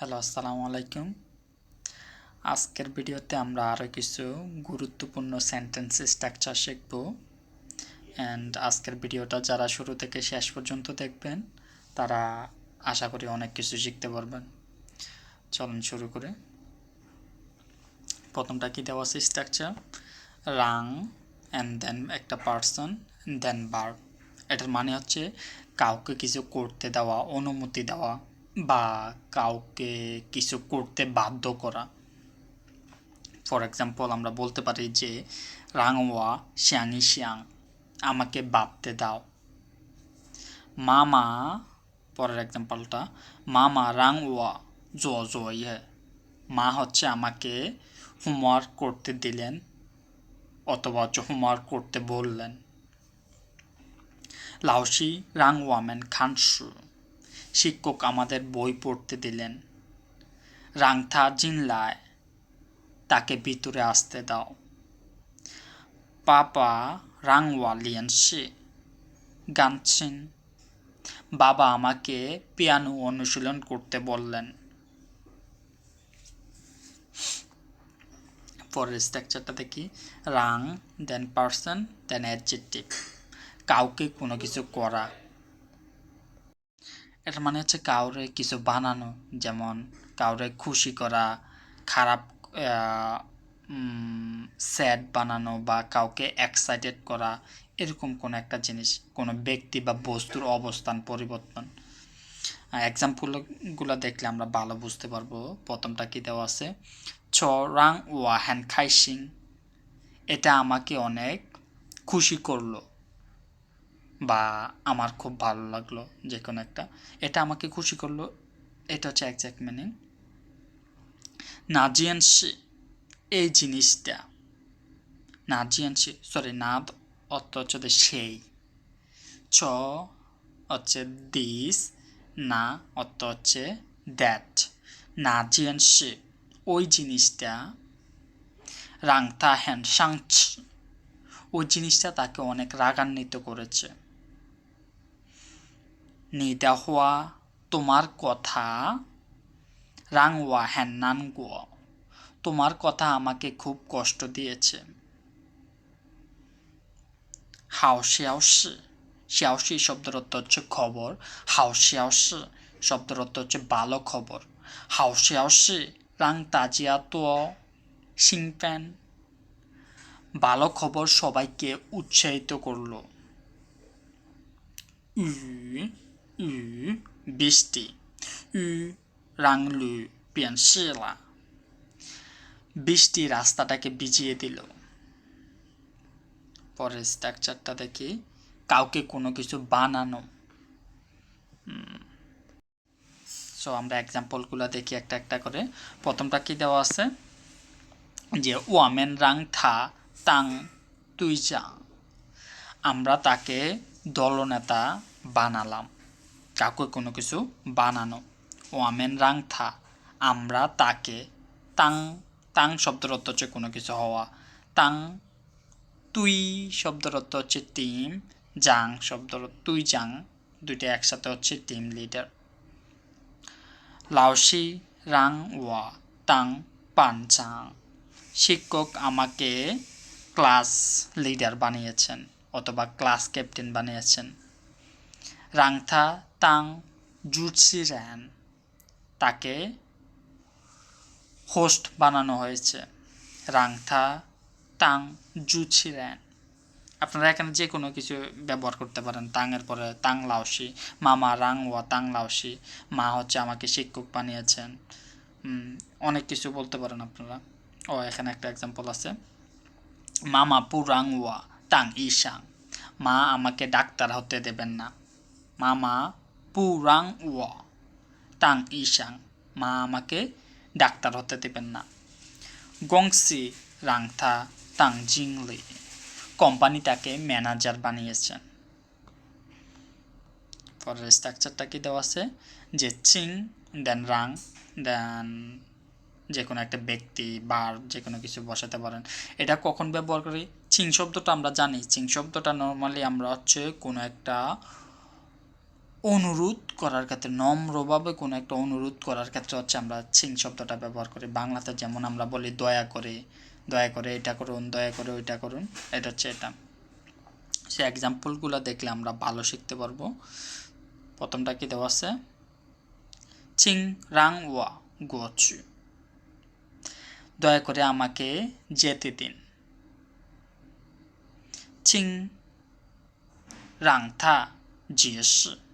Hello, আসসালামু আলাইকুম। আজকের ভিডিওতে আমরা আরও কিছু গুরুত্বপূর্ণ সেন্টেন্স স্ট্রাকচার শিখব। অ্যান্ড আজকের ভিডিওটা যারা শুরু থেকে শেষ পর্যন্ত দেখবেন, তারা আশা করি অনেক কিছু শিখতে পারবেন। চলুন শুরু করে। প্রথমটা কি দেওয়া আছে স্ট্রাকচার রাং অ্যান্ড দেন একটা পার্সন দেন বার এটার মানে হচ্ছে কাউকে কিছু করতে দেওয়া, অনুমতি দেওয়া। বা কাউকে কিছু করতে বাধ্য করা। ফর এক্সাম্পল আমরা বলতে পারি যে রাংওয়া শ্যাংই শ্যাং, আমাকে ভাবতে দাও। মামা, পরের এক্সাম্পলটা মামা রাংওয়া জো জো ইয়ে মা হচ্ছে আমাকে হোমওয়ার্ক করতে দিলেন, অথবা হচ্ছে হোমওয়ার্ক করতে বললেন। লাউসি রাংওয়ামেন খানসু শিক্ষক আমাদের বই পড়তে দিলেন। রাংথা জিনলায়, তাকে ভিতরে আসতে দাও। পাপা রাংওয়া লিয়েনসি গানছেন বাবা আমাকে পিয়ানো অনুশীলন করতে বললেন। পরের স্ট্রাকচারটা দেখি। রাং দেন পার্সন দেন অ্যাডজেক্টিভ কাউকে কোনো কিছু করা। এটার মানে হচ্ছে কাউরে কিছু বানানো, যেমন কাউরে খুশি করা, খারাপ স্যাড বানানো বা কাউকে এক্সাইটেড করা, এরকম কোনো একটা জিনিস, কোনো ব্যক্তি বা বস্তুর অবস্থান, পরিবর্তন। এক্সাম্পলগুলো দেখলে আমরা ভালো বুঝতে পারব। প্রথমটা কী দেওয়া আছে? ছ রাং ওয়া হ্যান খাইসিং এটা আমাকে অনেক খুশি করল। বা আমার খুব ভালো লাগল যে কোনো একটা। এটা আমাকে খুশি করল। এটা হচ্ছে একজ্যাক্ট মিনিং নাজিয়ানসি এই জিনিসটা। নাজিয়ানসি সরি নাদ অর্থ হচ্ছে সেই। ছ হচ্ছে দিস না অর্থ হচ্ছে দ্যাট নাজিয়ানসি ওই জিনিসটা রাংতা হ্যান সাংচ ওই জিনিসটা তাকে অনেক রাগান্বিত করেছে। তোমার কথা রাংওয়া হ্যান্নান গো তোমার কথা আমাকে খুব কষ্ট দিয়েছে। হাও শিয়াওশি শিয়াওশি শব্দের অর্থ হচ্ছে খবর। হাও শিয়াওশি শব্দের অর্থ হচ্ছে ভালো খবর। হাও শিয়াওশি রাং তাজিয়া তো সিংপ্যান ভালো খবর সবাইকে উৎসাহিত করল। উ উ বৃষ্টি উ রাংলু পেন্সিলা বৃষ্টি রাস্তাটাকে ভিজিয়ে দিল। পরের স্ট্রাকচারটা দেখি। কাউকে কোনো কিছু বানানো। সো আমরা এক্সাম্পলগুলো দেখি একটা একটা করে। প্রথমটা কি দেওয়া আছে? যে, ওয়ামেন রাং থা তাং তুই যা। আমরা তাকে দলনেতা বানালাম। কাউকে কোনো কিছু বানানো। ওয়ামেন রাং থা। আমরা তাকে তাং তাং শব্দের অর্থ হচ্ছে কোনো কিছু হওয়া। তাং, তুই শব্দের অর্থ হচ্ছে টিম। জাং শব্দ তুই জাং, দুইটা একসাথে হচ্ছে টিম লিডার। লাউসি রাং ওয়া, তাং পান চাং। শিক্ষক আমাকে ক্লাস লিডার বানিয়েছেন, অথবা ক্লাস ক্যাপ্টেন বানিয়েছেন। রাংথা তাং জুটসিরান তাকে হোস্ট বানানো হয়েছে। রাংথা তাং জুছিরেন আপনারা এখানে যে কোনো কিছু ব্যবহার করতে পারেন। তাংয়ের পরে তাং লাউসি মামা রাং ওয়া তাং লাউসি মা হচ্ছে আমাকে শিক্ষক বানিয়েছেন। অনেক কিছু বলতে পারেন আপনারা। ও, এখানে একটা এক্সাম্পল আছে। মামা পুরাং ওয়া তাং ইশাং মা আমাকে ডাক্তার হতে দেবেন না। মামা পুরাং ওয়া তাং ইশাং মা আমাকে ডাক্তার হতে দেবেন না গংসি রাংথা তাং জিংলি কোম্পানিটাকে ম্যানেজার বানিয়েছেন পরের স্ট্রাকচারটা কি দেওয়া আছে যে চিং দেন রাং দেন যে কোনো একটা ব্যক্তি বার যে কোনো কিছু বসাতে পারেন। এটা কখন ব্যবহার করি? চিং শব্দটা আমরা জানি। চিং শব্দটা নর্মালি আমরা হচ্ছে কোনো একটা অনুরোধ করার ক্ষেত্রে, নম্রভাবে কোনো একটা অনুরোধ করার ক্ষেত্রে হচ্ছে আমরা ছিং শব্দটা ব্যবহার করি। বাংলাতে যেমন আমরা বলি, দয়া করে দয়া করে এটা করুন, দয়া করে ওইটা করুন। এটা হচ্ছে এটা। সে এক্সাম্পলগুলো দেখলে আমরা ভালো শিখতে পারব। প্রথমটা কি দেওয়া আছে? চিং রাং ওয়া গোচু দয়া করে আমাকে যেতে দিন। চিং রাং থা জিয়েসি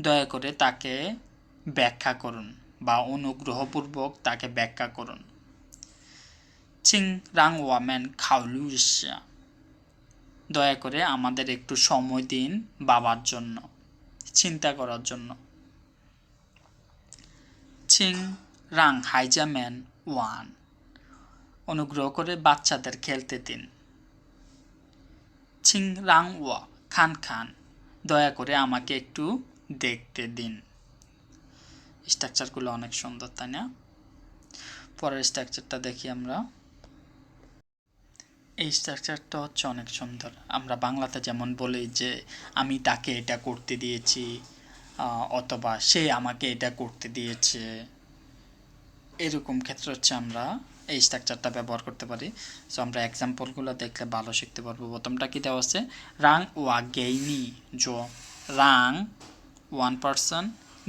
দয়া করে তাকে ব্যাখ্যা করুন বা অনুগ্রহপূর্বক তাকে ব্যাখ্যা করুন। চিং রাং ওয়ামেন খাওলু ইসা দয়া করে আমাদের একটু সময় দিন বাবার জন্য, চিন্তা করার জন্য। চিং রাং হাইজাম্যান ওয়ান, অনুগ্রহ করে বাচ্চাদের খেলতে দিন। চিং রাং ওয়া, খান খান, দয়া করে আমাকে একটু দেখতে দিন। স্ট্রাকচারগুলো অনেক সুন্দর, তাই না? পরের স্ট্রাকচারটা দেখি আমরা। এই স্ট্রাকচারটা হচ্ছে অনেক সুন্দর। আমরা বাংলাতে যেমন বলি যে, আমি তাকে এটা করতে দিয়েছি অথবা সে আমাকে এটা করতে দিয়েছে। এরকম ক্ষেত্রে হচ্ছে আমরা এই স্ট্রাকচারটা ব্যবহার করতে পারি। সো আমরা এক্সাম্পলগুলো দেখলে ভালো শিখতে পারব। প্রথমটা কি দেওয়া আছে? রাং ওয়া গেইনি জো। রাং ওয়ান পার্সন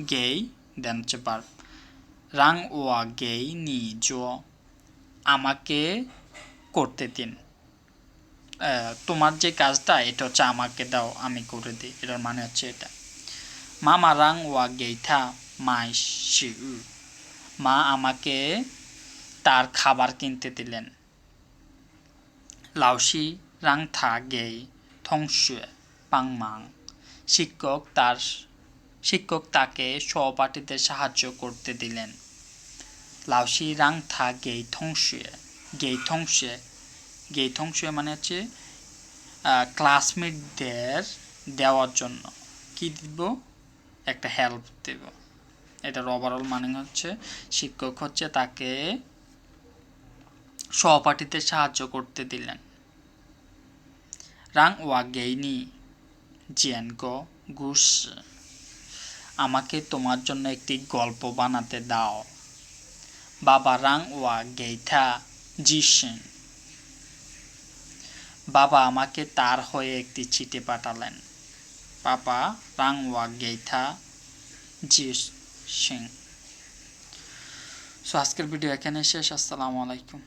গেই দেন হচ্ছে বার্ব রাং ওয়া গেই নি জো আমাকে করতে দিন। তোমার যে কাজটা, এটা হচ্ছে আমাকে দাও, আমি করে দিই। এটার মানে হচ্ছে এটা। মামা রাং ওয়া গেইথা মাই শিউ মা আমাকে তার খাবার কিনতে দিলেন। লাউসি রাং থা গেই থংশুয়ে পাংমাং শিক্ষক তার শিক্ষক তাকে সহপাঠীদের সাহায্য করতে দিলেন। লাউসি রাং থা গেই থংশুয়ে গেই থংশুয়ে গেই থংশুয়ে মানে হচ্ছে ক্লাসমেটদের দেওয়ার জন্য। কি দিব? একটা হেল্প দেব। এটার ওভারঅল মানে হচ্ছে, শিক্ষক হচ্ছে তাকে সহপাঠীদের সাহায্য করতে দিলেন। রাং ওয়া গেইনি জিয়ান গো গুস। আমাকে তোমার জন্য একটি গল্প বানাতে দাও। বাবা রাং ওয়া গেইথা জিসেন বাবা আমাকে তার হয়ে একটি চিঠি পাঠালেন। পাপা রাং ওয়া গেইথা জি সিং সো আজকের ভিডিও এখানে শেষ। আসসালামু আলাইকুম।